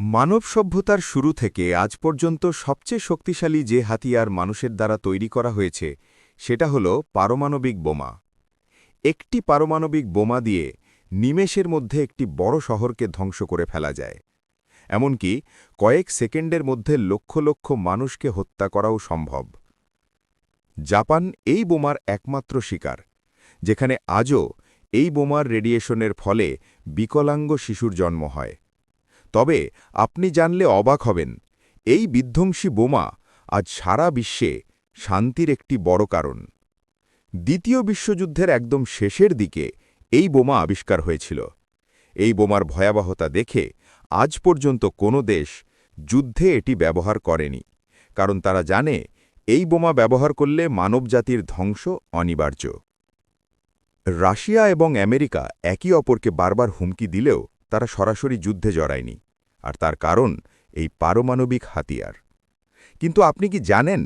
মানব সভ্যতার শুরু থেকে আজ পর্যন্ত সবচেয়ে শক্তিশালী যে হাতিয়ার মানুষের দ্বারা তৈরি করা হয়েছে, সেটা হল পারমাণবিক বোমা। একটি পারমাণবিক বোমা দিয়ে নিমেষের মধ্যে একটি বড় শহরকে ধ্বংস করে ফেলা যায়। এমনকি কয়েক সেকেন্ডের মধ্যে লক্ষ লক্ষ মানুষকে হত্যা করাও সম্ভব। জাপান এই বোমার একমাত্র শিকার, যেখানে আজও এই বোমার রেডিয়েশনের ফলে বিকলাঙ্গ শিশুর জন্ম হয়। তবে আপনি জানলে অবাক হবেন, এই বিধ্বংসী বোমা আজ সারা বিশ্বে শান্তির একটি বড় কারণ। দ্বিতীয় বিশ্বযুদ্ধের একদম শেষের দিকে এই বোমা আবিষ্কার হয়েছিল। এই বোমার ভয়াবহতা দেখে আজ পর্যন্ত কোনো দেশ যুদ্ধে এটি ব্যবহার করেনি, কারণ তারা জানে এই বোমা ব্যবহার করলে মানবজাতির ধ্বংস অনিবার্য। রাশিয়া এবং আমেরিকা একে অপরকে বারবার হুমকি দিলেও তারা সরাসরি যুদ্ধে জড়ায়নি, আর তার কারণ এই পারমাণবিক হাতিয়ার। কিন্তু আপনি কি জানেন,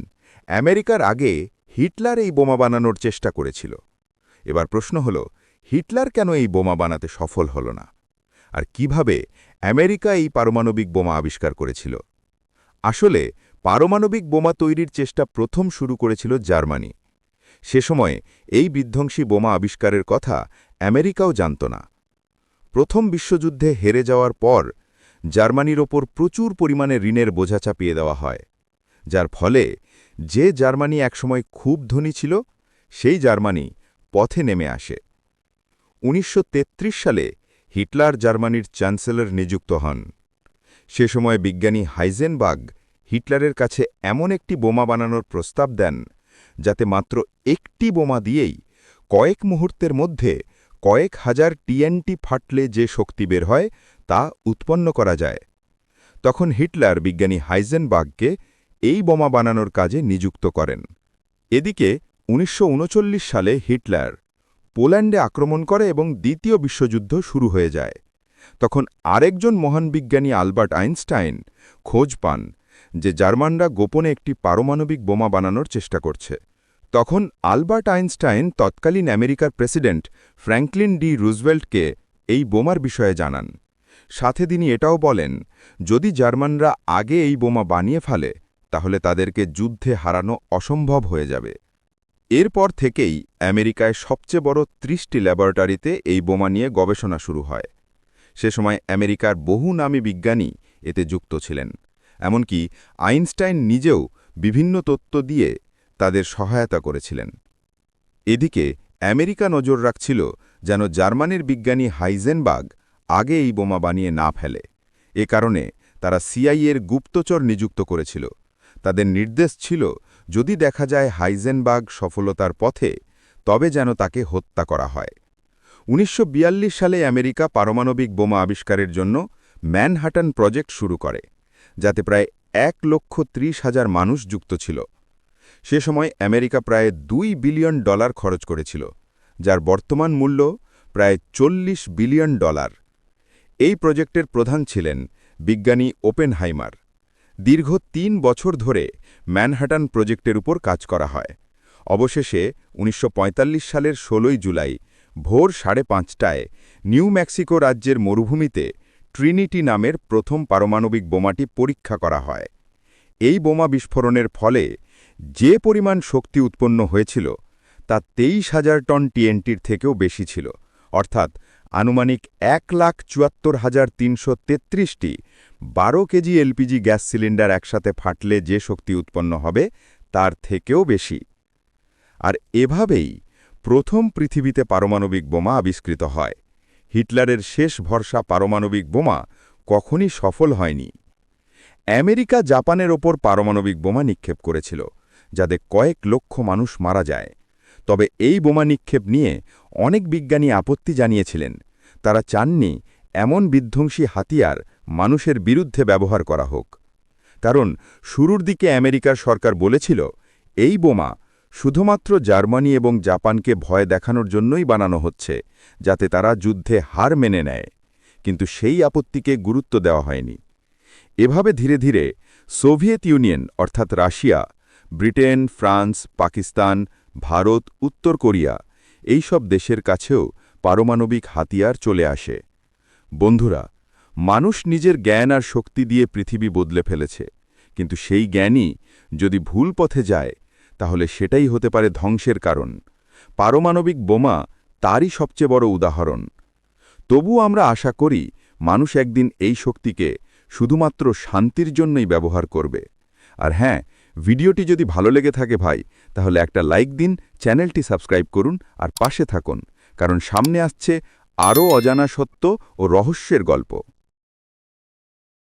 আমেরিকার আগে হিটলার এই বোমা বানানোর চেষ্টা করেছিল? এবার প্রশ্ন হল, হিটলার কেন এই বোমা বানাতে সফল হল না? আর কীভাবে আমেরিকা এই পারমাণবিক বোমা আবিষ্কার করেছিল? আসলে, পারমাণবিক বোমা তৈরির চেষ্টা প্রথম শুরু করেছিল জার্মানি। সে সময়ে এই বিধ্বংসী বোমা আবিষ্কারের কথা আমেরিকাও জানত না। প্রথম বিশ্বযুদ্ধে হেরে যাওয়ার পর জার্মানির ওপর প্রচুর পরিমাণে ঋণের বোঝা চাপিয়ে দেওয়া হয়, যার ফলে যে জার্মানি একসময় খুব ধনী ছিল, সেই জার্মানি পথে নেমে আসে। উনিশশো তেত্রিশ সালে হিটলার জার্মানির চ্যান্সেলর নিযুক্ত হন। সে সময় বিজ্ঞানী হাইজেনবাগ হিটলারের কাছে এমন একটি বোমা বানানোর প্রস্তাব দেন, যাতে মাত্র একটি বোমা দিয়েই কয়েক মুহূর্তের মধ্যে কয়েক হাজার টিএনটি ফাটলে যে শক্তি বের হয়, তা উৎপন্ন করা যায়। তখন হিটলার বিজ্ঞানী হাইজেনবাগকে এই বোমা বানানোর কাজে নিযুক্ত করেন। এদিকে, উনিশশো উনচল্লিশ সালে হিটলার পোল্যান্ডে আক্রমণ করে এবং দ্বিতীয় বিশ্বযুদ্ধ শুরু হয়ে যায়। তখন আরেকজন মহান বিজ্ঞানী আলবার্ট আইনস্টাইন খোঁজ পান যে জার্মানরা গোপনে একটি পারমাণবিক বোমা বানানোর চেষ্টা করছে। তখন আলবার্ট আইনস্টাইন তৎকালীন আমেরিকার প্রেসিডেন্ট ফ্র্যাঙ্কলিন ডি রুজভেল্টকে এই বোমার বিষয়ে জানান। সাথে তিনি এটাও বলেন, যদি জার্মানরা আগে এই বোমা বানিয়ে ফেলে, তাহলে তাদেরকে যুদ্ধে হারানো অসম্ভব হয়ে যাবে। এরপর থেকেই আমেরিকায় সবচেয়ে বড় ত্রিশটি ল্যাবরেটরিতে এই বোমা নিয়ে গবেষণা শুরু হয়। সে সময় আমেরিকার বহু নামী বিজ্ঞানী এতে যুক্ত ছিলেন। এমনকি আইনস্টাইন নিজেও বিভিন্ন তত্ত্ব দিয়ে তাদের সহায়তা করেছিলেন। এদিকে আমেরিকা নজর রাখছিল যেন জার্মানির বিজ্ঞানী হাইজেনবাগ আগে এই বোমা বানিয়ে না ফেলে। এ কারণে তারা সিআইএর গুপ্তচর নিযুক্ত করেছিল। তাদের নির্দেশ ছিল, যদি দেখা যায় হাইজেনবাগ সফলতার পথে, তবে যেন তাকে হত্যা করা হয়। উনিশশো বিয়াল্লিশ সালে আমেরিকা পারমাণবিক বোমা আবিষ্কারের জন্য ম্যানহাটন প্রজেক্ট শুরু করে, যাতে প্রায় এক লক্ষ ত্রিশ হাজার মানুষ যুক্ত ছিল। সে সময় আমেরিকা প্রায় দুই বিলিয়ন ডলার খরচ করেছিল, যার বর্তমান মূল্য প্রায় চল্লিশ বিলিয়ন ডলার। এই প্রজেক্টের প্রধান ছিলেন বিজ্ঞানী ওপেনহাইমার। দীর্ঘ তিন বছর ধরে ম্যানহাটান প্রজেক্টের উপর কাজ করা হয়। অবশেষে উনিশশো পঁয়তাল্লিশ সালের ১৬ই জুলাই ভোর সাড়ে পাঁচটায় নিউ মেক্সিকো রাজ্যের মরুভূমিতে ট্রিনিটি নামের প্রথম পারমাণবিক বোমাটি পরীক্ষা করা হয়। এই বোমা বিস্ফোরণের ফলে যে পরিমাণ শক্তি উৎপন্ন হয়েছিল, তা তেইশ হাজার টন টিএনটির থেকেও বেশি ছিল, অর্থাৎ আনুমানিক এক লাখ চুয়াত্তর হাজার তিনশো তেত্রিশটি বারো কেজি এলপিজি গ্যাস সিলিন্ডার একসাথে ফাটলে যে শক্তি উৎপন্ন হবে, তার থেকেও বেশি। আর এভাবেই প্রথম পৃথিবীতে পারমাণবিক বোমা আবিষ্কৃত হয়। হিটলারের শেষ ভরসা পারমাণবিক বোমা কখনই সফল হয়নি। আমেরিকা জাপানের ওপর পারমাণবিক বোমা নিক্ষেপ করেছিল যাতে কয়েক লক্ষ মানুষ মারা যায়। তবে এই বোমা নিক্ষেপ নিয়ে অনেক বিজ্ঞানী আপত্তি জানিয়েছিলেন। তারা চাননি এমন বিধ্বংসী হাতিয়ার মানুষের বিরুদ্ধে ব্যবহার করা হোক। কারণ শুরুর দিকে আমেরিকার সরকার বলেছিল, এই বোমা শুধুমাত্র জার্মানি এবং জাপানকে ভয় দেখানোর জন্যই বানানো হচ্ছে, যাতে তারা যুদ্ধে হার মেনে নেয়। কিন্তু সেই আপত্তিকে গুরুত্ব দেওয়া হয়নি। এভাবে ধীরে ধীরে সোভিয়েত ইউনিয়ন, অর্থাৎ Russia Britain, France, Pakistan, Bharat, উত্তর কোরিয়া এই সব দেশের কাছেও পারমাণবিক হাতিয়ার চলে আসে। বন্ধুরা, মানুষ নিজের জ্ঞান আর শক্তি দিয়ে পৃথিবী বদলে ফেলেছে, কিন্তু সেই জ্ঞানই যদি ভুল পথে যায়, তাহলে সেটাই হতে পারে ধ্বংসের কারণ। পারমাণবিক বোমা তারই সবচেয়ে বড় উদাহরণ। তবু আমরা আশা করি মানুষ একদিন এই শক্তিকে শুধুমাত্র শান্তির জন্যই ব্যবহার করবে। আর হ্যাঁ ভিডিওটি যদি ভালো লেগে থাকে ভাই, তাহলে একটা লাইক দিন, চ্যানেলটি সাবস্ক্রাইব করুন আর পাশে থাকুন, কারণ সামনে আসছে আরও অজানা সত্য ও রহস্যের গল্প।